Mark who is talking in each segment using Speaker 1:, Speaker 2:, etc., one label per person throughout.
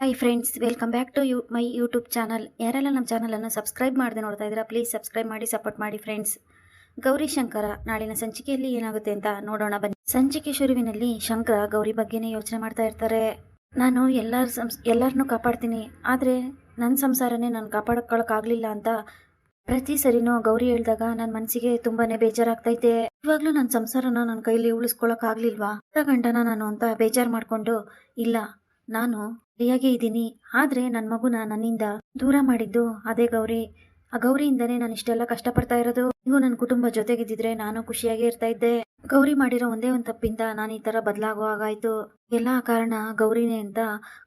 Speaker 1: Hi friends welcome back to you my YouTube channel ಯಾರೆಲ್ಲ ನಮ್ಮ ಚಾನಲನ್ನು ಸಬ್ಸ್ಕ್ರೈಬ್ ಮಾಡದೆ ನೋಡ್ತಾ ಇದ್ದೀರಾ ಪ್ಲೀಸ್ ಸಬ್ಸ್ಕ್ರೈಬ್ ಮಾಡಿ ಸಪೋರ್ಟ್ ಮಾಡಿ ಫ್ರೆಂಡ್ಸ್ ಗೌರಿ ಶಂಕರ, ನಾಳಿನ ಸಂಚಿಕೆಯಲ್ಲಿ ಏನಾಗುತ್ತೆ ಅಂತ ನೋಡೋಣ, ಬನ್ನಿ. ಸಂಚಿಕೆ ಶುರುವಿನಲ್ಲಿ ಶಂಕರ, ಗೌರಿ ಬಗ್ಗೆನೇ ಯೋಚನೆ ಮಾಡ್ತಾ ಇರ್ತಾರೆ. ನಾನು ಎಲ್ಲರ ಸಂಸ್ ಎಲ್ಲರನ್ನೂ ಕಾಪಾಡ್ತೀನಿ, ಆದರೆ ನನ್ನ ಸಂಸಾರನೇ ನಾನು ಕಾಪಾಡ್ಕೊಳಕ್ಕಾಗಲಿಲ್ಲ ಅಂತ ಪ್ರತಿ ಸರಿನೂ ಗೌರಿ ಹೇಳಿದಾಗ ನನ್ನ ಮನಸ್ಸಿಗೆ ತುಂಬಾನೇ ಬೇಜಾರಾಗ್ತೈತೆ. ಇವಾಗಲೂ ನನ್ನ ಸಂಸಾರನ ನನ್ನ ಕೈಲಿ ಉಳಿಸ್ಕೊಳಕ್ಕಾಗ್ಲಿಲ್ವಾ? ಅಂತ ಗಂಟನ ನಾನು ಅಂತ ಬೇಜಾರು ಮಾಡಿಕೊಂಡು, ಇಲ್ಲ ನಾನು ಸರಿಯಾಗಿ ಇದ್ದೀನಿ. ಆದರೆ ನನ್ನ ಮಗುನ ನನ್ನಿಂದ ದೂರ ಮಾಡಿದ್ದು ಅದೇ ಗೌರಿ. ಆ ಗೌರಿಯಿಂದನೇ ನಾನು ಇಷ್ಟೆಲ್ಲ ಕಷ್ಟಪಡ್ತಾ ಇರೋದು. ನೀವು ನನ್ನ ಕುಟುಂಬ ಜೊತೆಗಿದ್ದಿದ್ರೆ ನಾನು ಖುಷಿಯಾಗಿ ಇರ್ತಾ ಇದ್ದೆ. ಗೌರಿ ಮಾಡಿರೋ ಒಂದೇ ಒಂದು ತಪ್ಪಿಂದ ನಾನು ಈ ಥರ ಬದಲಾಗೋ ಹಾಗಾಯ್ತು. ಎಲ್ಲ ಕಾರಣ ಗೌರಿನೇ ಅಂತ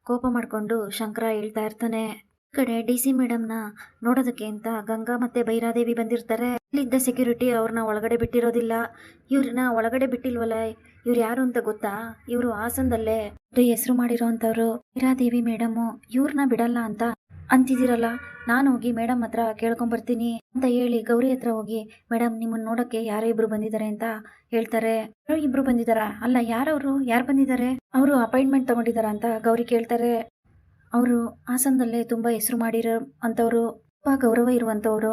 Speaker 1: ಕೋಪ ಮಾಡ್ಕೊಂಡು ಶಂಕರ ಹೇಳ್ತಾ ಇರ್ತಾನೆ. ಈ ಕಡೆ ಡಿ ಸಿ ಮೇಡಮ್ನ ನೋಡೋದಕ್ಕೆ ಅಂತ ಗಂಗಾ ಮತ್ತೆ ಭೈರಾದೇವಿ ಬಂದಿರ್ತಾರೆ. ಇಲ್ಲಿದ್ದ ಸೆಕ್ಯೂರಿಟಿ ಅವ್ರನ್ನ ಒಳಗಡೆ ಬಿಟ್ಟಿರೋದಿಲ್ಲ. ಇವ್ರನ್ನ ಒಳಗಡೆ ಬಿಟ್ಟಿಲ್ವಲ್ಲ ಇವ್ರು ಯಾರು ಅಂತ ಗೊತ್ತಾ? ಇವರು ಹಾಸನದಲ್ಲೇ ಹೆಸರು ಮಾಡಿರೋ ಅಂತವ್ರು. ಭೈರಾದೇವಿ ಮೇಡಮು ಇವ್ರನ್ನ ಬಿಡಲ್ಲ ಅಂತ ಅಂತಿದ್ದೀರಲ್ಲ? ನಾನು ಹೋಗಿ ಮೇಡಮ್ ಹತ್ರ ಕೇಳ್ಕೊಂಬರ್ತೀನಿ ಅಂತ ಹೇಳಿ ಗೌರಿ ಹತ್ರ ಹೋಗಿ, ಮೇಡಮ್, ನಿಮ್ಮನ್ನ ನೋಡಕ್ಕೆ ಯಾರೋ ಇಬ್ರು ಬಂದಿದ್ದಾರೆ ಅಂತ ಹೇಳ್ತಾರೆ. ಇಬ್ರು ಬಂದಿದ್ದಾರಾ? ಅಲ್ಲ, ಯಾರವರು? ಯಾರು ಬಂದಿದ್ದಾರೆ? ಅವರು ಅಪಾಯಿಂಟ್ಮೆಂಟ್ ತಗೊಂಡಿದ್ದಾರಾ ಅಂತ ಗೌರಿ ಕೇಳ್ತಾರೆ. ಅವರು ಹಾಸನದಲ್ಲೇ ತುಂಬ ಹೆಸರು ಮಾಡಿರೋ ಅಂಥವ್ರು ತುಂಬ ಗೌರವ ಇರುವಂತವರು.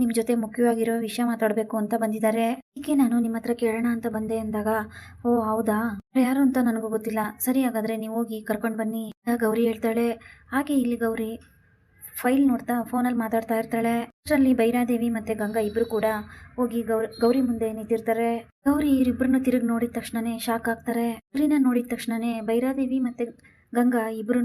Speaker 1: ನಿಮ್ ಜೊತೆ ಮುಖ್ಯವಾಗಿರೋ ವಿಷಯ ಮಾತಾಡಬೇಕು ಅಂತ ಬಂದಿದ್ದಾರೆ ಈಗ ನಾನು ನಿಮ್ಮ ಹತ್ರ ಕೇಳೋಣ ಅಂತ ಬಂದೆ ಅಂದಾಗ, ಓ, ಹೌದಾ? ಯಾರು ಅಂತ ನನಗೂ ಗೊತ್ತಿಲ್ಲ. ಸರಿ ಹಾಗಾದ್ರೆ ನೀವು ಹೋಗಿ ಕರ್ಕೊಂಡು ಬನ್ನಿ ಗೌರಿ ಹೇಳ್ತಾಳೆ. ಹಾಗೆ ಇಲ್ಲಿ ಗೌರಿ ಫೈಲ್ ನೋಡ್ತಾ ಫೋನಲ್ಲಿ ಮಾತಾಡ್ತಾ ಇರ್ತಾಳೆ. ಅಷ್ಟರಲ್ಲಿ ಬೈರಾದೇವಿ ಮತ್ತೆ ಗಂಗಾ ಇಬ್ರು ಕೂಡ ಹೋಗಿ ಗೌರಿ ಗೌರಿ ಮುಂದೆ ನಿಂತಿರ್ತಾರೆ. ಗೌರಿ ಇವರಿಬ್ಬರನ್ನ ತಿರುಗಿ ನೋಡಿದ ತಕ್ಷಣನೇ ಶಾಕ್ ಆಗ್ತಾರೆ. ಗೌರಿನ ನೋಡಿದ ತಕ್ಷಣನೇ ಬೈರಾದೇವಿ ಮತ್ತೆ ಗಂಗಾ ಇಬ್ರು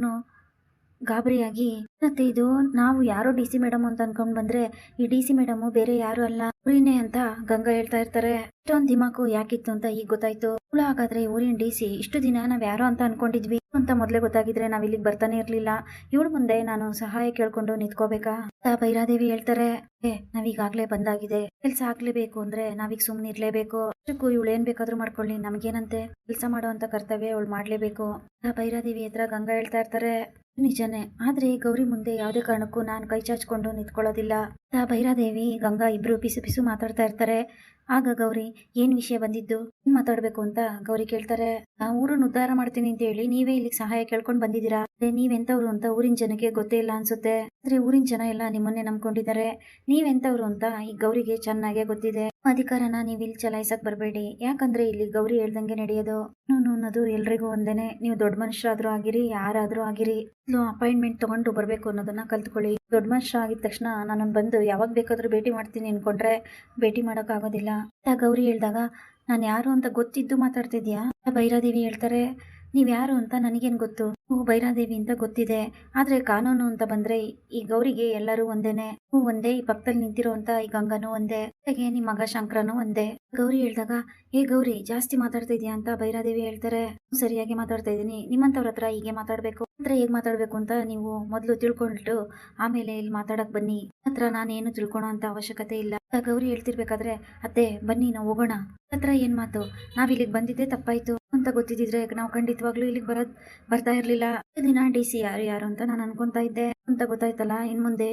Speaker 1: ಗಾಬರಿಯಾಗಿ ಮತ್ತೆ ಇದು? ನಾವು ಯಾರು ಡಿ ಸಿ ಮೇಡಮ್ ಅಂತ ಅನ್ಕೊಂಡ್ ಬಂದ್ರೆ, ಈ ಡಿ ಸಿ ಮೇಡಮ್ ಬೇರೆ ಯಾರು ಅಲ್ಲ. ಊರಿನೇ ಅಂತ ಗಂಗಾ ಹೇಳ್ತಾ ಇರ್ತಾರೆ. ಇಷ್ಟೊಂದು ದಿಮಾಕು ಯಾಕಿತ್ತು ಅಂತ ಈಗ ಗೊತ್ತಾಯ್ತು. ಹುಳ ಹಾಗಾದ್ರೆ ಊರಿನ ಡಿ ಸಿ ಇಷ್ಟು ದಿನ ನಾವ್ ಯಾರೋ ಅಂತ ಅನ್ಕೊಂಡಿದ್ವಿ. ಅಂತ ಮೊದ್ಲೇ ಗೊತ್ತಾಗಿದ್ರೆ ನಾವ್ ಇಲ್ಲಿಗೆ ಬರ್ತಾನೆ ಇರ್ಲಿಲ್ಲ. ಇವಳ ಮುಂದೆ ನಾನು ಸಹಾಯ ಕೇಳ್ಕೊಂಡು ನಿಂತ್ಕೋಬೇಕಾ? ಅಂತ ಭೈರಾದೇವಿ ಹೇಳ್ತಾರೆ. ಏ, ನಾವೀಗಾಗ್ಲೇ ಬಂದಾಗಿದೆ. ಕೆಲ್ಸ ಆಗ್ಲೇಬೇಕು ಅಂದ್ರೆ ನಾವೀಗ ಸುಮ್ನೆ ಇರ್ಲೇಬೇಕು. ಅಷ್ಟಕ್ಕೂ ಇವಳು ಏನ್ ಬೇಕಾದ್ರೂ ಮಾಡ್ಕೊಳ್ಳಿ. ನಮ್ಗೇನಂತೆ? ಕೆಲಸ ಅಂತ ಕರ್ತವ್ಯ ಅವಳು ಮಾಡ್ಲೇಬೇಕು. ಭೈರಾದೇವಿ ಹತ್ರ ಗಂಗಾ ಹೇಳ್ತಾ ಇರ್ತಾರೆ. ನಿಜನೇ. ಆದರೆ ಗೌರಿ ಮುಂದೆ ಯಾವುದೇ ಕಾರಣಕ್ಕೂ ನಾನು ಕೈ ಚಾಚ್ಕೊಂಡು ನಿಂತ್ಕೊಳ್ಳೋದಿಲ್ಲ. ಭೈರಾದೇವಿ ಗಂಗಾ ಇಬ್ರು ಪಿಸು ಪಿಸು ಮಾತಾಡ್ತಾ ಇರ್ತಾರೆ. ಆಗ ಗೌರಿ, ಏನ್ ವಿಷಯ ಬಂದಿದ್ದು? ಏನು ಮಾತಾಡಬೇಕು ಅಂತ ಗೌರಿ ಕೇಳ್ತಾರೆ. ಊರನ್ನು ಉದ್ಧಾರ ಮಾಡ್ತೀನಿ ಅಂತ ಹೇಳಿ ನೀವೇ ಇಲ್ಲಿಗೆ ಸಹಾಯ ಕೇಳ್ಕೊಂಡ್ ಬಂದಿದ್ದೀರಾ? ನೀವೆಂಥವ್ರು ಅಂತ ಊರಿನ ಜನಕ್ಕೆ ಗೊತ್ತೇ ಇಲ್ಲ ಅನ್ಸುತ್ತೆ. ಆದ್ರೆ ಊರಿನ ಜನ ಎಲ್ಲ ನಿಮ್ಮನ್ನೇ ನಂಬ್ಕೊಂಡಿದ್ದಾರೆ. ನೀವೆಂತವ್ರು ಅಂತ ಈ ಗೌರಿಗೆ ಚೆನ್ನಾಗೇ ಗೊತ್ತಿದೆ. ಅಧಿಕಾರನ ನೀವು ಇಲ್ಲಿ ಚಲಾಯಿಸಕ್ ಬರಬೇಡಿ. ಯಾಕಂದ್ರೆ ಇಲ್ಲಿ ಗೌರಿ ಹೇಳ್ದಂಗೆ ನಡೆಯೋದು. ನೋನು ಅನ್ನೋದು ಎಲ್ರಿಗೂ ಒಂದೇನೆ. ನೀವು ದೊಡ್ಡ ಮನುಷ್ಯರಾದ್ರೂ ಆಗಿರಿ, ಯಾರಾದ್ರೂ ಆಗಿರಿ. ಅಪಾಯಿಂಟ್ಮೆಂಟ್ ತಗೊಂಡು ಬರಬೇಕು ಅನ್ನೋದನ್ನ ಕಲ್ತ್ಕೊಳ್ಳಿ. ದೊಡ್ಡ ಮನುಷ್ಯ ಆಗಿದ ತಕ್ಷಣ ನಾನು ಬಂದು, ಯಾವಾಗ ಬೇಕಾದರೂ ಭೇಟಿ ಮಾಡ್ತೀನಿ ಅನ್ಕೊಂಡ್ರೆ ಭೇಟಿ ಮಾಡೋಕ್ಕಾಗೋದಿಲ್ಲ ಅಂತ ಗೌರಿ ಹೇಳಿದಾಗ, ನಾನು ಯಾರು ಅಂತ ಗೊತ್ತಿದ್ದು ಮಾತಾಡ್ತಿದ್ಯಾ? ಭೈರಾದೇವಿ ಹೇಳ್ತಾರೆ ನೀವು ಯಾರು ಅಂತ ನನಗೇನು ಗೊತ್ತು? ಹೂ ಭೈರಾದೇವಿ ಅಂತ ಗೊತ್ತಿದೆ. ಆದ್ರೆ ಕಾನೂನು ಅಂತ ಬಂದ್ರೆ ಈ ಗೌರಿಗೆ ಎಲ್ಲರೂ ಒಂದೇನೆ. ಹೂ ಒಂದೇ ಈ ಪಕ್ಕದಲ್ಲಿ ನಿಂತಿರುವಂತ ಈ ಗಂಗನೂ ಒಂದೇ. ಜೊತೆಗೆ ನಿಮ್ಮ ಮಗ ಶಂಕರನೂ ಒಂದೇ. ಗೌರಿ ಹೇಳಿದಾಗ ಏ ಗೌರಿ ಜಾಸ್ತಿ ಮಾತಾಡ್ತಾ ಇದೀಯಾ? ಅಂತ ಭೈರಾದೇವಿ ಹೇಳ್ತಾರೆ. "ಹ್ಮ್, ಸರಿಯಾಗಿ ಮಾತಾಡ್ತಾ ಇದ್ದೀನಿ. ನಿಮ್ಮಂತವ್ರ ಹತ್ರ ಹೀಗೆ ಮಾತಾಡ್ಬೇಕು. ಅಂದ್ರೆ ಹೇಗೆ ಮಾತಾಡ್ಬೇಕು ಅಂತ ನೀವು ಮೊದಲು ತಿಳ್ಕೊಂಡ್ಬಿಟ್ಟು ಆಮೇಲೆ ಇಲ್ಲಿ ಮಾತಾಡಕ್ ಬನ್ನಿ. ಹತ್ರ ನಾನೇನು ತಿಳ್ಕೊಳೋ ಅಂತ ಅವಶ್ಯಕತೆ ಇಲ್ಲ. ಅಂತ ಗೌರಿ ಹೇಳ್ತಿರ್ಬೇಕಾದ್ರೆ ಅತ್ತೆ ಬನ್ನಿ ನಾವು ಹೋಗೋಣ. ಹತ್ರ ಏನ್ ಮಾತು? ನಾವಿಲ್ಲಿಗೆ ಬಂದಿದ್ದೆ ತಪ್ಪಾಯ್ತು. ಅಂತ ಗೊತ್ತಿದ್ರೆ ನಾವು ಖಂಡಿತವಾಗ್ಲೂ ಇಲ್ಲಿಗೆ ಬರೋ ಬರ್ತಾ ಇರ್ಲಿಲ್ಲ. ದಿನ ಡಿ ಸಿ ಯಾರು ಯಾರು ಅಂತ ನಾನು ಅನ್ಕೊಂತಾ ಇದ್ದೆ. ಅಂತ ಗೊತ್ತಾಯ್ತಲ್ಲ, ಇನ್ ಮುಂದೆ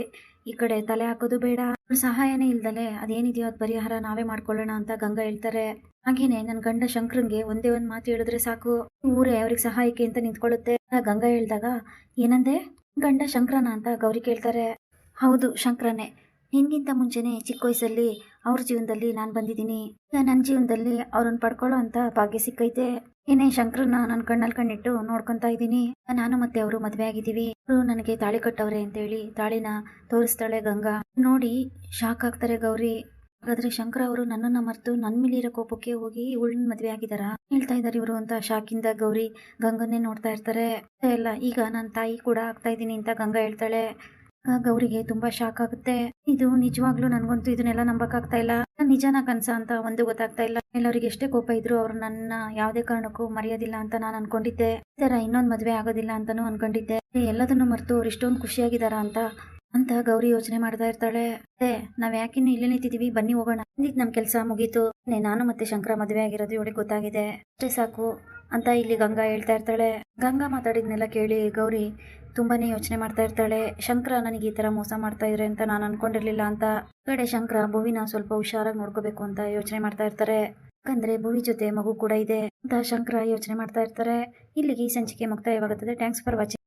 Speaker 1: ಈ ಕಡೆ ತಲೆ ಹಾಕೋದು ಬೇಡ. ಸಹಾಯನೇ ಇಲ್ದಲೆ ಅದೇನಿದೆಯೋ ಅದು ಪರಿಹಾರ ನಾವೇ ಮಾಡ್ಕೊಳ್ಳೋಣ ಅಂತ ಗಂಗಾ ಹೇಳ್ತಾರೆ. ಹಾಗೇನೆ ನನ್ನ ಗಂಡ ಶಂಕರಂಗೆ ಒಂದೇ ಒಂದು ಮಾತು ಹೇಳಿದ್ರೆ ಸಾಕು. ಊರೇ ಅವ್ರಿಗೆ ಸಹಾಯಕ್ಕೆ ಅಂತ ನಿಂತ್ಕೊಳ್ಳುತ್ತೆ. ಗಂಗಾ ಹೇಳ್ದಾಗ, ಏನಂದೆ? ಗಂಡ ಶಂಕರನ ಅಂತ ಗೌರಿ ಕೇಳ್ತಾರೆ. ಹೌದು, ಶಂಕರನೇ. ನಿನ್ಗಿಂತ ಮುಂಚೆನೆ ಚಿಕ್ಕ ವಯಸ್ಸಲ್ಲಿ ಅವ್ರ ಜೀವನದಲ್ಲಿ ನಾನು ಬಂದಿದ್ದೀನಿ. ಈಗ ನನ್ನ ಜೀವನದಲ್ಲಿ ಅವ್ರನ್ನ ಪಡ್ಕೊಳ್ಳೋ ಅಂತ ಭಾಗ್ಯ ಸಿಕ್ಕೈತೆ. ಏನೇ ಶಂಕರನ್ನ ನನ್ನ ಕಣ್ಣಲ್ಲಿ ಕಣ್ಣಿಟ್ಟು ನೋಡ್ಕೊತಾ ಇದ್ದೀನಿ. ನಾನು ಮತ್ತೆ ಅವರು ಮದುವೆ ಆಗಿದ್ದೀವಿ. ಅವರು ನನಗೆ ತಾಳಿ ಕಟ್ಟವ್ರೆ ಅಂತೇಳಿ ತಾಳಿನ ತೋರಿಸ್ತಾಳೆ ಗಂಗಾ. ನೋಡಿ ಶಾಕ್ ಆಗ್ತಾರೆ ಗೌರಿ. ಹಾಗಾದ್ರೆ ಶಂಕರ ಅವರು ನನ್ನನ್ನ ಮರೆತು ನನ್ನ ಮೇಲಿರೋ ಕೋಪಕ್ಕೆ ಹೋಗಿ ಇವಳನ್ನ ಮದುವೆ ಆಗಿದಾರ? ಹೇಳ್ತಾ ಇದಾರೆ ಇವರು ಅಂತ ಶಾಕಿಂದ ಗೌರಿ ಗಂಗನ್ನೇ ನೋಡ್ತಾ ಇರ್ತಾರೆ. ಎಲ್ಲ ಈಗ ನನ್ನ ತಾಯಿ ಕೂಡ ಆಗ್ತಾ ಇದ್ದೀನಿ ಅಂತ ಗಂಗಾ ಹೇಳ್ತಾಳೆ. ಗೌರಿಗೆ ತುಂಬಾ ಶಾಕ್ ಆಗುತ್ತೆ. ಇದು ನಿಜವಾಗ್ಲೂ ನನ್ಗಂತೂ ಇದನ್ನೆಲ್ಲ ನಂಬಕ್ಕಾಗ್ತಾ ಇಲ್ಲ. ನಿಜನ ಕನ್ಸ ಅಂತ ಒಂದು ಗೊತ್ತಾಗ್ತಾ ಇಲ್ಲ. ಎಲ್ಲರಿಗೆ ಎಷ್ಟೇ ಕೋಪ ಇದ್ರು ಅವ್ರು ನನ್ನ ಯಾವುದೇ ಕಾರಣಕ್ಕೂ ಮರೆಯೋದಿಲ್ಲ ಅಂತ ನಾನು ಅನ್ಕೊಂಡಿದ್ದೆ. ತರ ಇನ್ನೊಂದ್ ಮದ್ವೆ ಆಗೋದಿಲ್ಲ ಅಂತಾನು ಅನ್ಕೊಂಡಿದ್ದೆ. ಎಲ್ಲದನ್ನು ಮರೆತು ಅವ್ರು ಇಷ್ಟೊಂದು ಖುಷಿಯಾಗಿದಾರ ಅಂತ. ಅಂತ ಗೌರಿ ಯೋಚನೆ ಮಾಡ್ತಾ ಇರ್ತಾಳೆ. ಅದೇ ನಾವ್ ಯಾಕಿನ್ನು ಇಲ್ಲೇ ನಿಂತಿದೀವಿ? ಬನ್ನಿ ಹೋಗೋಣ. ನಮ್ ಕೆಲಸ ಮುಗೀತು. ನಾನು ಮತ್ತೆ ಶಂಕರ ಮದ್ವೆ ಆಗಿರೋದು ಇವಳಿಗೆ ಗೊತ್ತಾಗಿದೆ. ಅಷ್ಟೇ ಸಾಕು. ಅಂತ ಇಲ್ಲಿ ಗಂಗಾ ಹೇಳ್ತಾ ಇರ್ತಾಳೆ. ಗಂಗಾ ಮಾತಾಡಿದ್ನೆಲ್ಲ ಕೇಳಿ ಗೌರಿ ತುಂಬಾನೇ ಯೋಚನೆ ಮಾಡ್ತಾ ಇರ್ತಾಳೆ. ಶಂಕರ ನನಗೆ ಈ ತರ ಮೋಸ ಮಾಡ್ತಾ ಇದ್ರೆ ಅಂತ ನಾನು ಅನ್ಕೊಂಡಿರ್ಲಿಲ್ಲ ಅಂತ. ಕಡೆ ಶಂಕರ ಭುವಿನ ಸ್ವಲ್ಪ ಹುಷಾರಾಗಿ ನೋಡ್ಕೋಬೇಕು ಅಂತ ಯೋಚನೆ ಮಾಡ್ತಾ ಇರ್ತಾರೆ. ಯಾಕಂದ್ರೆ ಭುವಿ ಜೊತೆ ಮಗು ಕೂಡ ಇದೆ ಅಂತ ಶಂಕರ ಯೋಚನೆ ಮಾಡ್ತಾ ಇರ್ತಾರೆ. ಇಲ್ಲಿಗೆ ಈ ಸಂಚಿಕೆ ಮುಕ್ತಾಯವಾಗುತ್ತದೆ. Thanks for watching